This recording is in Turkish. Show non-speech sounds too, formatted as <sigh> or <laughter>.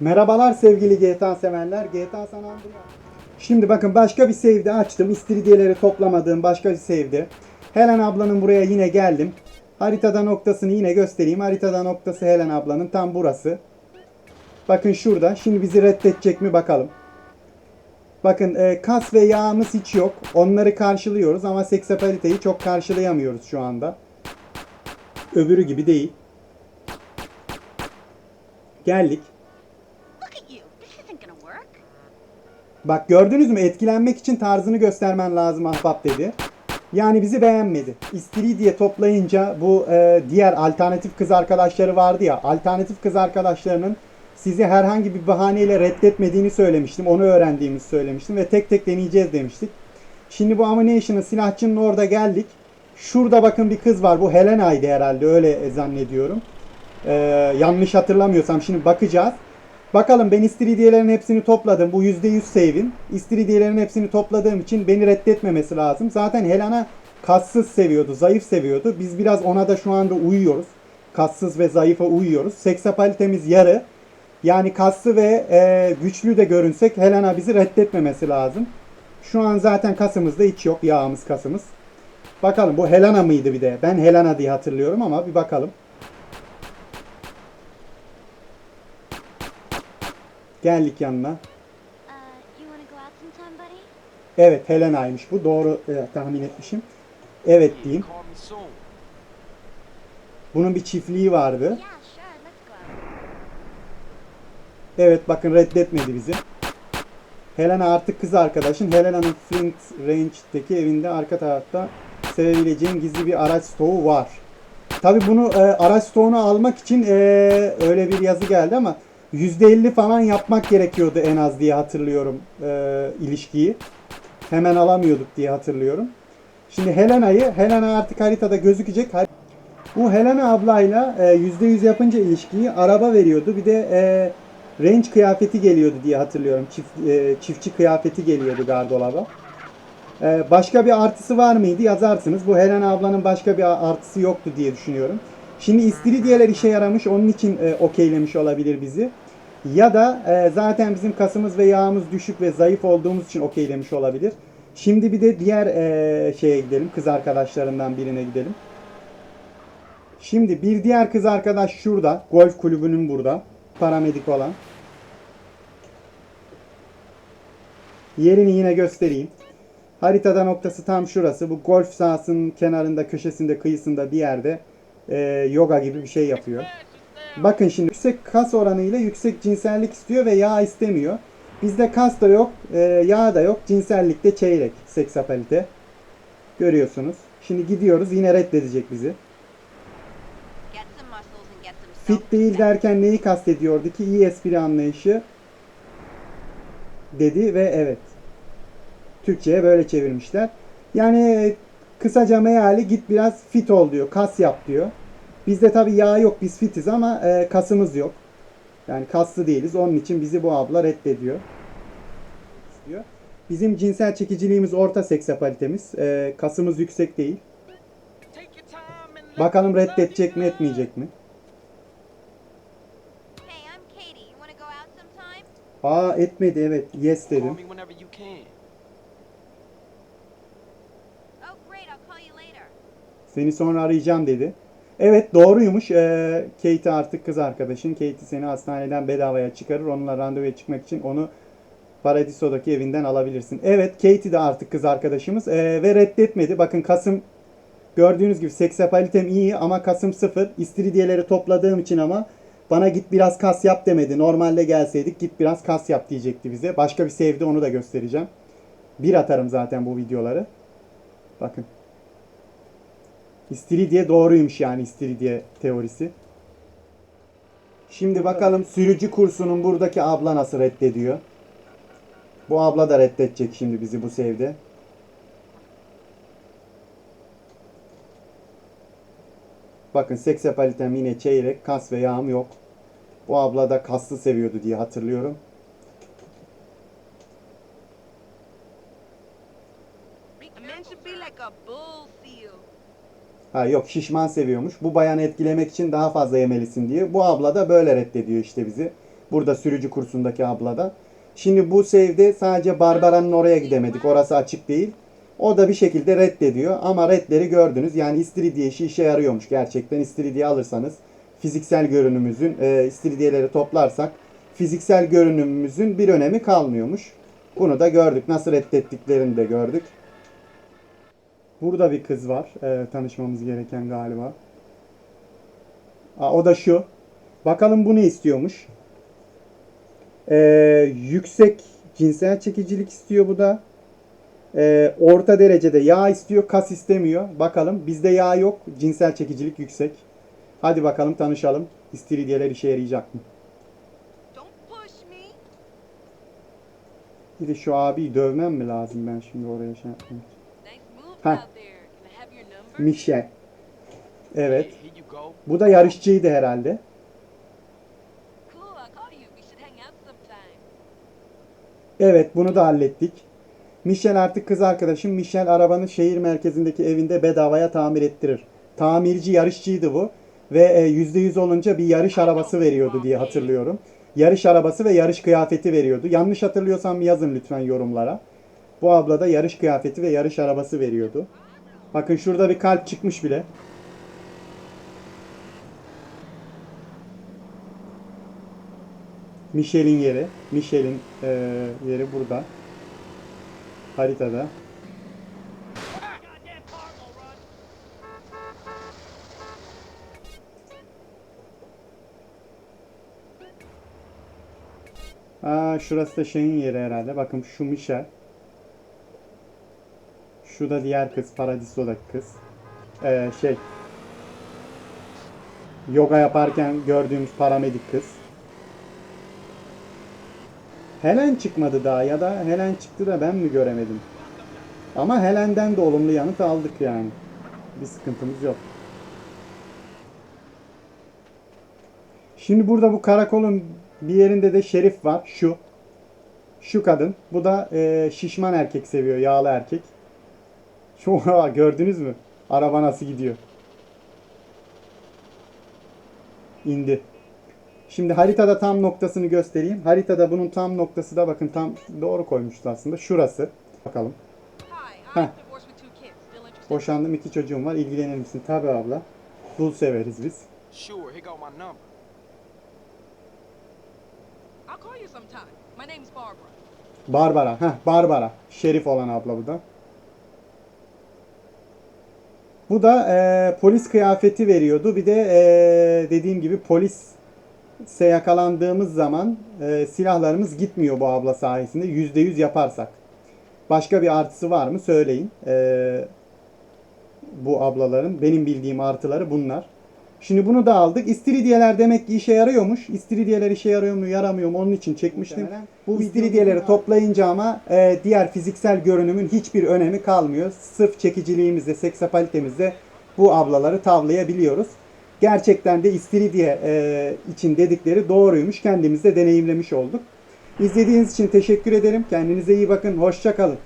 Merhabalar sevgili GTA sevenler. GTA San Andreas. Şimdi bakın başka bir save'de açtım. İstiridyeleri toplamadığım başka bir save'de. Helen ablanın buraya yine geldim. Haritada noktasını yine göstereyim. Haritada noktası Helen ablanın tam burası. Bakın şurada. Şimdi bizi reddedecek mi bakalım. Bakın e, kas ve yağımız hiç yok. Onları karşılıyoruz ama seksapaliteyi çok karşılayamıyoruz şu anda. Öbürü gibi değil. Geldik. Bak gördünüz mü etkilenmek için tarzını göstermen lazım ahbap dedi. Yani bizi beğenmedi. İstiridye toplayınca bu e, diğer alternatif kız arkadaşları vardı ya. Alternatif kız arkadaşlarının sizi herhangi bir bahaneyle reddetmediğini söylemiştim. Onu öğrendiğimizi söylemiştim ve tek tek deneyeceğiz demiştik. Şimdi bu Ammunition'ın silahçının orada geldik. Şurada bakın bir kız var. Bu Helena'ydı herhalde öyle zannediyorum. Ee, yanlış hatırlamıyorsam şimdi bakacağız. Bakalım ben istiridyelerin hepsini topladım. Bu %100 save'in. İstiridyelerin hepsini topladığım için beni reddetmemesi lazım. Zaten Helena kassız seviyordu, zayıf seviyordu. Biz biraz ona da şu anda uyuyoruz. Kassız ve zayıfa uyuyoruz. Seksapalitemiz yarı. Yani kaslı ve e, güçlü de görünsek Helena bizi reddetmemesi lazım. Şu an zaten kasımızda hiç yok. Yağımız kasımız. Bakalım bu Helena mıydı bir de? Ben Helena diye hatırlıyorum ama bir bakalım. Geldik yanına. Buddy? Evet Helena'ymış bu. Doğru e, tahmin etmişim. Evet diyeyim. Bunun bir çiftliği vardı. Evet bakın reddetmedi bizi. Helena artık kız arkadaşın. Helena'nın Flint Range'deki evinde arka tarafta sevebileceğin gizli bir araç stoğu var. Tabi bunu e, araç stoğunu almak için e, öyle bir yazı geldi ama %50 falan yapmak gerekiyordu en az diye hatırlıyorum e, ilişkiyi. Hemen alamıyorduk diye hatırlıyorum. Şimdi Helena'yı, Helena artık haritada gözükecek. Bu Helena ablayla e, %100 yapınca ilişkiyi araba veriyordu. Bir de e, range kıyafeti geliyordu diye hatırlıyorum. Çift, e, çiftçi kıyafeti geliyordu gardolaba. E, başka bir artısı var mıydı yazarsınız. Bu Helena ablanın başka bir artısı yoktu diye düşünüyorum. Şimdi istiridyeler işe yaramış. Onun için e, okeylemiş olabilir bizi. Ya da e, zaten bizim kasımız ve yağımız düşük ve zayıf olduğumuz için okeylemiş olabilir. Şimdi bir de diğer e, şeye gidelim. Kız arkadaşlarından birine gidelim. Şimdi bir diğer kız arkadaş şurada. Golf kulübünün burada. Paramedik olan. Yerini yine göstereyim. Haritada noktası tam şurası. Bu golf sahasının kenarında, köşesinde, kıyısında bir yerde e, yoga gibi bir şey yapıyor. Bakın şimdi yüksek kas oranıyla yüksek cinsellik istiyor ve yağ istemiyor. Bizde kas da yok, e, yağ da yok. Cinsellikte çeyrek seksapalite. Görüyorsunuz. Şimdi gidiyoruz yine reddedecek bizi. Fit değil derken neyi kastediyordu ki iyi espri anlayışı dedi ve evet. Türkçe'ye böyle çevirmişler. Yani kısaca meali git biraz fit ol diyor. Kas yap diyor. Bizde tabi yağ yok biz fitiz ama e, kasımız yok. Yani kaslı değiliz. Onun için bizi bu abla reddediyor. Diyor. Bizim cinsel çekiciliğimiz orta seksapalitemiz. E, kasımız yüksek değil. Bakalım reddedecek mi etmeyecek mi? Aa etmedi evet. Yes dedim. me whenever you can. Oh, great. I'll call you later. Seni sonra arayacağım dedi. Evet doğruymuş. Ee, Kate artık kız arkadaşın. Kate seni hastaneden bedavaya çıkarır. Onunla randevuya çıkmak için onu Paradiso'daki evinden alabilirsin. Evet Katie de artık kız arkadaşımız. Ee, ve reddetmedi. Bakın Kasım gördüğünüz gibi seksapalitem iyi ama Kasım sıfır. İstiridyeleri topladığım için ama bana git biraz kas yap demedi. Normalde gelseydik git biraz kas yap diyecekti bize. Başka bir sevdi onu da göstereceğim. Bir atarım zaten bu videoları. Bakın. İstiridye doğruymuş yani istiridye teorisi. Şimdi bakalım sürücü kursunun buradaki abla nasıl reddediyor. Bu abla da reddedecek şimdi bizi bu sevde. Bakın seksapalitem yine çeyrek, kas ve yağım yok. Bu abla da kaslı seviyordu diye hatırlıyorum. Like. Ha yok şişman seviyormuş. Bu bayanı etkilemek için daha fazla yemelisin diye. Bu abla da böyle reddediyor işte bizi. Burada sürücü kursundaki ablada. Şimdi bu save'de sadece Barbara'nın oraya gidemedik. Orası açık değil. O da bir şekilde reddediyor. Ama redleri gördünüz. Yani istiridye işi işe yarıyormuş. Gerçekten istiridye alırsanız fiziksel görünümümüzün e, istiridyeleri toplarsak fiziksel görünümümüzün bir önemi kalmıyormuş. Bunu da gördük. Nasıl reddettiklerini de gördük. Burada bir kız var. e, tanışmamız gereken galiba. Aa, o da şu. Bakalım bu ne istiyormuş. Ee, yüksek cinsel çekicilik istiyor bu da. Ee, orta derecede yağ istiyor, kas istemiyor. Bakalım bizde yağ yok, cinsel çekicilik yüksek. Hadi bakalım tanışalım. İstiridyeler işe yarayacak mı? Bir de şu abiyi dövmem mi lazım ben şimdi oraya şey yapmak number? Michel. Evet. Bu da yarışçıydı herhalde. Evet bunu da hallettik. Michel artık kız arkadaşım. Michel arabanı şehir merkezindeki evinde bedavaya tamir ettirir. Tamirci yarışçıydı bu. Ve e, %100 olunca bir yarış arabası veriyordu diye hatırlıyorum. Yarış arabası ve yarış kıyafeti veriyordu. Yanlış hatırlıyorsam yazın lütfen yorumlara. Bu abla da yarış kıyafeti ve yarış arabası veriyordu. Bakın şurada bir kalp çıkmış bile. Michel'in yeri. Michel'in e, yeri burada. Haritada. Aa, şurası da şeyin yeri herhalde. Bakın şu Michel. Şu da diğer kız. Paradiso'daki kız. Ee, şey. Yoga yaparken gördüğümüz paramedik kız. Helen çıkmadı daha ya da Helen çıktı da ben mi göremedim? Ama Helen'den de olumlu yanıt aldık yani. Bir sıkıntımız yok. Şimdi burada bu karakolun bir yerinde de şerif var. Şu. Şu kadın. Bu da e, şişman erkek seviyor. Yağlı erkek. Şu <laughs> gördünüz mü? Araba nasıl gidiyor? İndi. Şimdi haritada tam noktasını göstereyim. Haritada bunun tam noktası da bakın tam doğru koymuştu aslında. Şurası. Bakalım. İnterested? Boşandım iki çocuğum var. İlgilenir misin? Tabii abla. Dul severiz biz. Sure, here go my number. I'll call you sometime. My name's Barbara. Barbara. Heh, Barbara. Şerif olan abla bu da. Bu da e, polis kıyafeti veriyordu. Bir de e, dediğim gibi polise yakalandığımız zaman e, silahlarımız gitmiyor bu abla sayesinde. %100 yaparsak. Başka bir artısı var mı? Söyleyin. E, bu ablaların. Benim bildiğim artıları bunlar. Şimdi bunu da aldık. İstiridyeler demek ki işe yarıyormuş. İstiridyeler işe yarıyor mu yaramıyor mu onun için çekmiştim. Bu istiridyeleri toplayınca ama e, diğer fiziksel görünümün hiçbir önemi kalmıyor. Sırf çekiciliğimizde, seksapalitemizde bu ablaları tavlayabiliyoruz. Gerçekten de istiridye e, için dedikleri doğruymuş. Kendimiz de deneyimlemiş olduk. İzlediğiniz için teşekkür ederim. Kendinize iyi bakın. Hoşça kalın.